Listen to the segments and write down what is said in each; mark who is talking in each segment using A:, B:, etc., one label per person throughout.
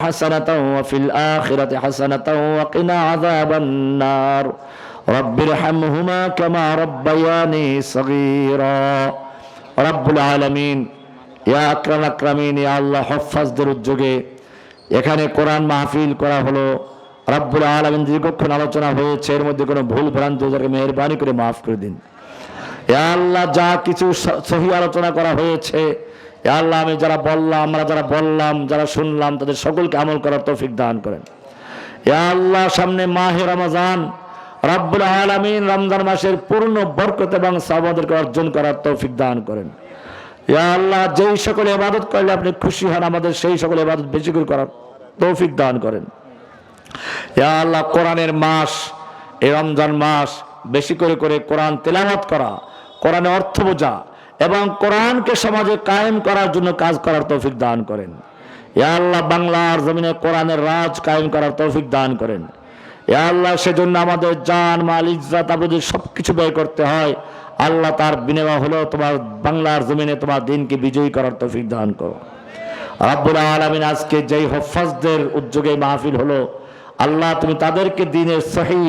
A: حسنة وفي الآخرة حسنة وقنا عذاب النار رب ارحمهما كما ربياني صغيرا رب العالمين ইয়া আকরাম আকরামিন ইয়া আল্লাহ হফাজদের উদ্যোগে এখানে কোরআন মাহফিল করা হলো রব্বুল আলমিন দীর্ঘক্ষণ আলোচনা হয়েছে এর মধ্যে কোনো ভুল ভ্রান্তি ওদেরকে মেহরবানি করে মাফ করে দিন ইয়া আল্লাহ যা কিছু স- সহি আলোচনা করা হয়েছে ইয়া আল্লাহ, আমি যারা বললাম, আমরা যারা বললাম, যারা শুনলাম, তাদের সকলকে আমল করার তৌফিক দান করেন। আল্লাহ, সামনে মাহে রমজান, রব্বুল আলামিন রমজান মাসের পূর্ণ বরকত এবং সাবাদেরকে অর্জন করার তৌফিক দান করেন। আল্লাহ, যেই সকল ইবাদত করলে আপনি খুশি হন, আমাদের সেই সকল ইবাদত বেশি করে করার তৌফিক দান করেন। আল্লাহ, কোরআনের মাস, এই রমজান মাস বেশি করে করে কোরআন তেলাওয়াত করা, কোরআনে অর্থ বোঝা এবং কোরআনকে সমাজে কায়েম করার জন্য কাজ করার তৌফিক দান করেন। ইয়া আল্লাহ, বাংলার জমিনে কোরআনের রাজ কায়েম করার তৌফিক দান করেন। ইয়া আল্লাহ, সেজন্য আমাদের জান, মাল, ইজ্জাত আবুদের সব কিছু ব্যয় করতে হয়। আল্লাহ তার বিনিময় হলো তোমার বাংলার জমিনে তোমার দিনকে বিজয়ী করার তৌফিক দান করো। রাব্বুল আলামিন আজকে যেই হফাজদের উদ্যোগে মাহফিল হলো, আল্লাহ তুমি তাদেরকে দিনের সহি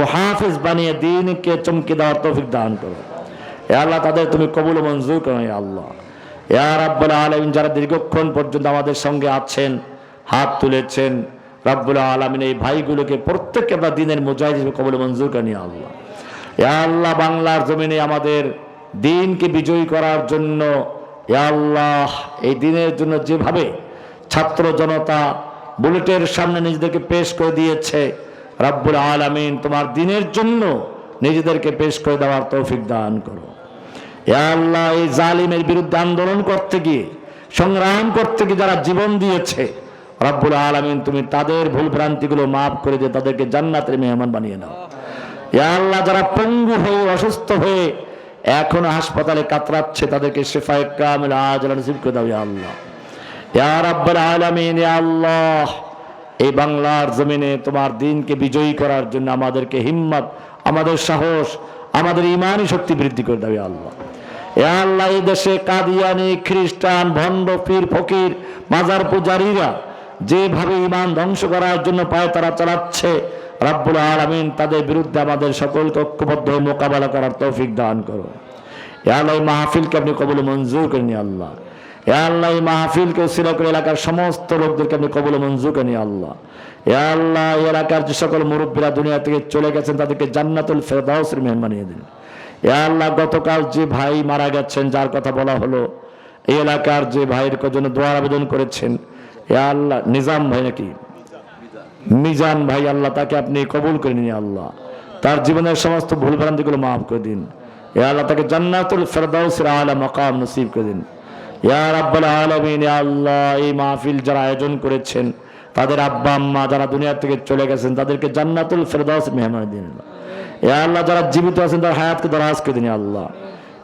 A: মুহাফিজ বানিয়ে দিনকে চমকে দেওয়ার তৌফিক দান করো। এ আল্লাহ তাদের তুমি কবুল মঞ্জুর করো এ আল্লাহ। এ রাব্বুল আলামিন যারা দীর্ঘক্ষণ পর্যন্ত আমাদের সঙ্গে আছেন, হাত তুলেছেন, রাব্বুল আলামিন এই ভাইগুলোকে প্রত্যেককে আমরা দিনের মুজাহিদ হিসেবে কবুল মঞ্জুর করেন আল্লাহ। এ আল্লাহ বাংলার জমিনে আমাদের দিনকে বিজয়ী করার জন্য এ আল্লাহ এই দিনের জন্য যেভাবে ছাত্র জনতা বুলেটের সামনে নিজেদেরকে পেশ করে দিয়েছে, রাব্বুল আলামিন তোমার দিনের জন্য নিজেদেরকে পেশ করে দেওয়ার তৌফিক দান করো। আল্লাহ, এই জালিমের বিরুদ্ধে আন্দোলন করতে গিয়ে, সংগ্রাম করতে গিয়ে যারা জীবন দিয়েছে, রব্বুল আলামিন তুমি তাদের ভুল ভ্রান্তিগুলো মাফ করে দিয়ে তাদেরকে জান্নাতের মেহমান বানিয়ে নাও। আল্লাহ, যারা পঙ্গু হয়ে, অসুস্থ হয়ে এখনও হাসপাতালে কাতরাচ্ছে, তাদেরকে শেফায় কামিল আজ নসিব করে দাও আল্লাহ। ইয়া রাব্বুল আলামিন, ইয়া আল্লাহ। এই বাংলার জমিনে তোমার দিনকে বিজয়ী করার জন্য আমাদেরকে হিম্মত, আমাদের সাহস, আমাদের ইমানই শক্তি বৃদ্ধি করে দেবে আল্লাহ। এ আল্লাহ, এই দেশে কাদিয়ানি, খ্রিস্টান, ভণ্ড, পীর, ফকির, মাজার পূজারীরা যেভাবে ইমান ধ্বংস করার জন্য পায় তারা চালাচ্ছে, রাব্বুল আলামিন তাদের বিরুদ্ধে আমাদের সকলকে ঐক্যবদ্ধ হয়ে মোকাবেলা করার তৌফিক দান করো। এ আল্লাহ মাহফিলকে আপনি কবল মঞ্জুর করেন আল্লাহ। এ আল্লাহ, এই মাহফিলকে করে এলাকার সমস্ত লোকদেরকে আপনি কবল মঞ্জুর করেন আল্লাহ। এ আল্লাহ এলাকার যে সকল মুরব্বীরা দুনিয়া থেকে চলে গেছেন, তাদেরকে জান্নাতুল ফেরদাউসের মেহমান বানিয়ে দিন। এ আল্লাহ, গতকাল যে ভাই মারা গেছেন, যার কথা বলা হলো, এই এলাকার যে ভাইয়ের জন্য দোয়ার আবেদন করেছেন, এ আল্লাহ, নিজাম ভাই নাকি? মিজান ভাই, আল্লাহ, তাকে আপনি কবুল করে নিন আল্লাহ। তার জীবনের সমস্ত ভুল ভ্রান্তিগুলো মাফ করে দিন। এ আল্লাহ, তাকে জান্নাতুল ফেরদাউসের আলা মকাম নসিব করে দিন। ইয়া রাব্বাল আলামিন আল্লাহ, এই মাহফিল যারা আয়োজন করেছেন, তাদের আব্বা আম্মা যারা দুনিয়া থেকে চলে গেছেন, তাদেরকে জান্নাতুল ফেরদাউস মেহমান দিন আল্লাহ, যারা জীবিত আছেন তার হায়াতকে দরাজ করে দিন আল্লাহ।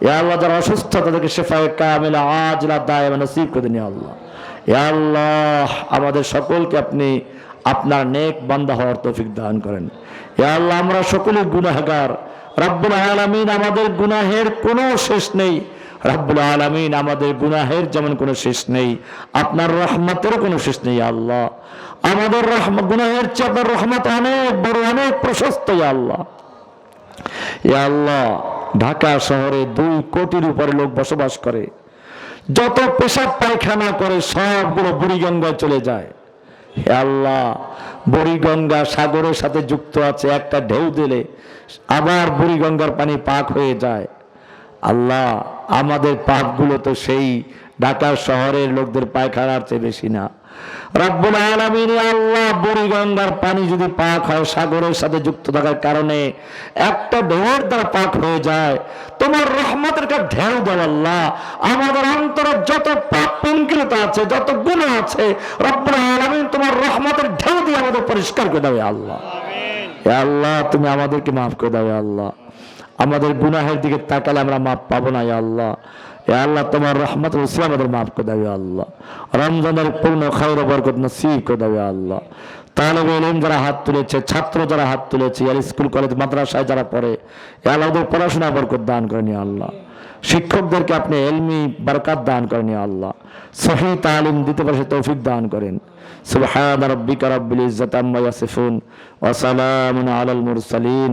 A: ইয়া আল্লাহ, যারা অসুস্থ, তাদেরকে শেফায়ে কামিলা, আজলা, দায়মা, নসিব করে দিন আল্লাহ। ইয়া আল্লাহ, আমাদের সকলকে আপনি আপনার নেক বান্দা হওয়ার তৌফিক দান করেন। ইয়া আল্লাহ, আমরা সকলেই গুনাহগার। রাব্বুল আলামিন, আমাদের গুনাহের কোনো শেষ নেই। রাব্বুল আলামিন আমাদের গুনাহের যেমন কোনো শেষ নেই, আপনার রহমতেরও কোনো শেষ নেই আল্লাহ। আমাদের রহম, গুনাহের চেয়ে আপনার রহমত অনেক বড়, অনেক প্রশস্ত আল্লাহ। আল্লাহ, ঢাকা শহরে দুই কোটির উপরে লোক বসবাস করে। যত পেশাব পায়খানা করে, সবগুলো বুড়িগঙ্গায় চলে যায়। হে আল্লাহ, বুড়িগঙ্গা সাগরের সাথে যুক্ত আছে, একটা ঢেউ দিলে আবার বুড়িগঙ্গার পানি পাক হয়ে যায়। আল্লাহ, আমাদের পাপগুলো তো সেই ঢাকা শহরের লোকদের পায়খানার চেয়ে বেশি না। রব্বুল আলামিন আল্লাহ বুড়িগঙ্গার পানি যদি পাক হয়, সাগরের সাথে যুক্ত থাকার কারণে একটা ঢেউয়ের দ্বারা পাক হয়ে যায়। তোমার রহমতের কাছে ঢেউ দাও আল্লাহ। আমাদের অন্তরে যত পাপ পঙ্কিলতা আছে, যত গুণ আছে, রব্বুল আলামিন তোমার রহমতের ঢেউ দিয়ে আমাদের পরিষ্কার করে দেবে আল্লাহ। আল্লাহ, তুমি আমাদেরকে মাফ করে দাও আল্লাহ। আমাদের গুনাহের দিকে তাকালে আমরা মাপ পাবো না আল্লাহ। এ আল্লাহ, তোমার রহমত রসিয়া আমাদের মাফ করে দেবে আল্লাহ। রমজানের পূর্ণ খাওয়ার বরকত নসিব করে দেবে আল্লাহ। তাহলে এলম যারা হাত তুলেছে, ছাত্র যারা হাত তুলেছে আর স্কুল, কলেজ, মাদ্রাসায় যারা পড়ে এ আল্লাহ, ওদের পড়াশোনা বরকত দান করে করেনি আল্লাহ। শিক্ষকদেরকে আপনি এলমি বরকাত দান করেনি আল্লাহ। সহি তালিম দিতে পারে তৌফিক দান করেন। সুবহান রব্বিকা রব্বিল ইজ্জাত আম্মা ইয়াসিফুন ওয়া সালামুন আলাল মুরসালিন।